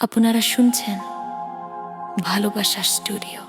আপনারা শুনছেন ভালোবাসার স্টুডিও।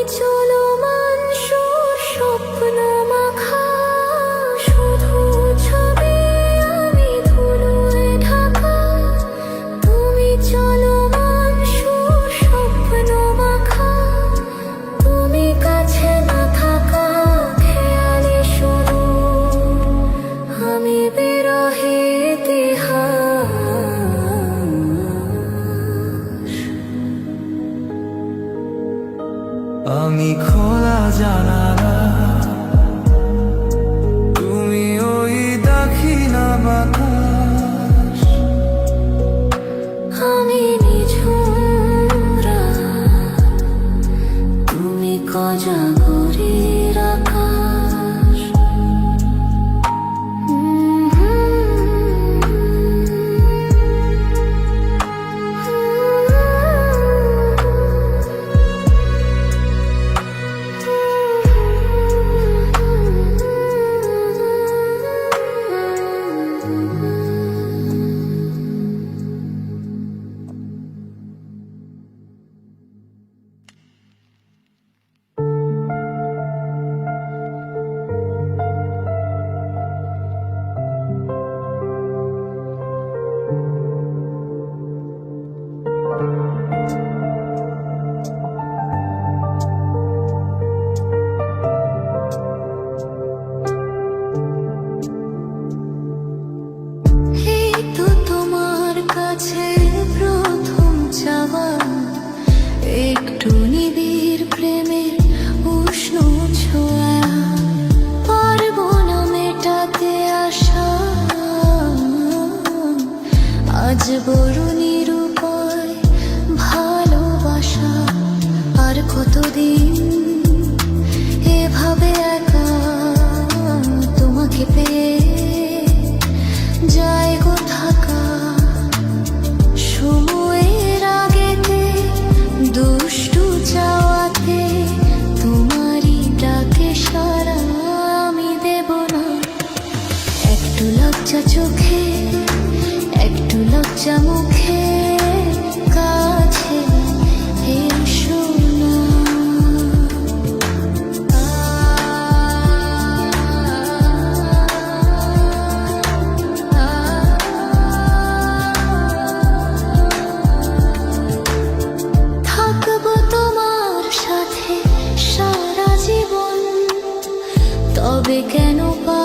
তুমি কেন পাগলামি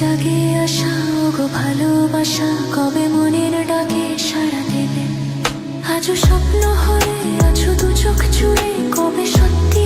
জাগে আশা গো ভালোবাসা, কবে মনের ডাকে সারা দেবে? আজও স্বপ্ন হয়ে আজও দু চোখ জুড়ে, কবে সত্যি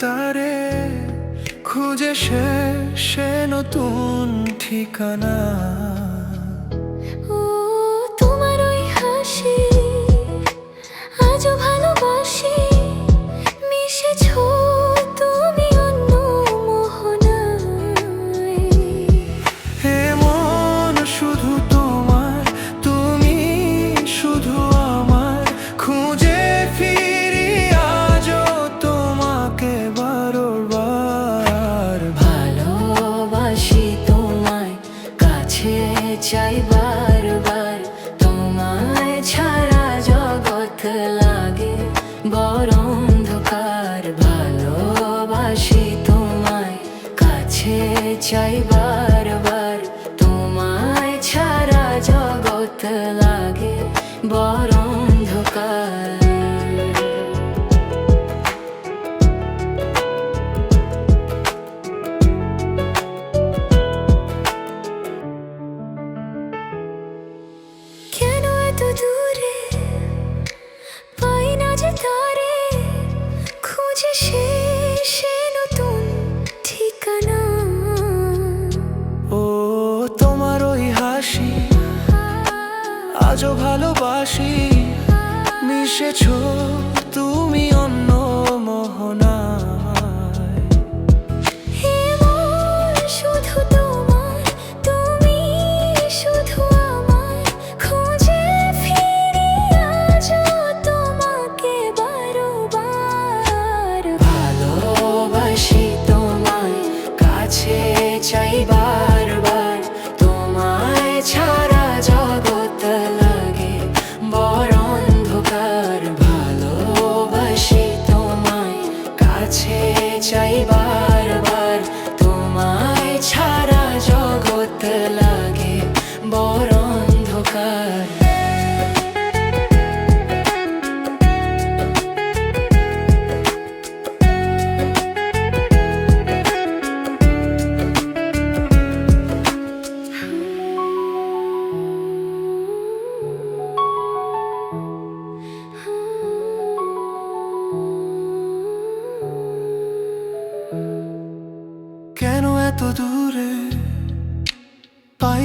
তারে খুঁজে সে সে নতুন ঠিকানা। আজও ভালোবাসি। মিশেছ তুমি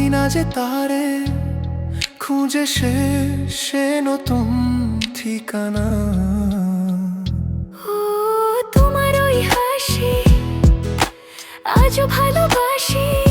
না যে তারে খুঁজে সে সে নতুন ঠিকানা। তোমার ওই হাসি আজও ভালোবাসি।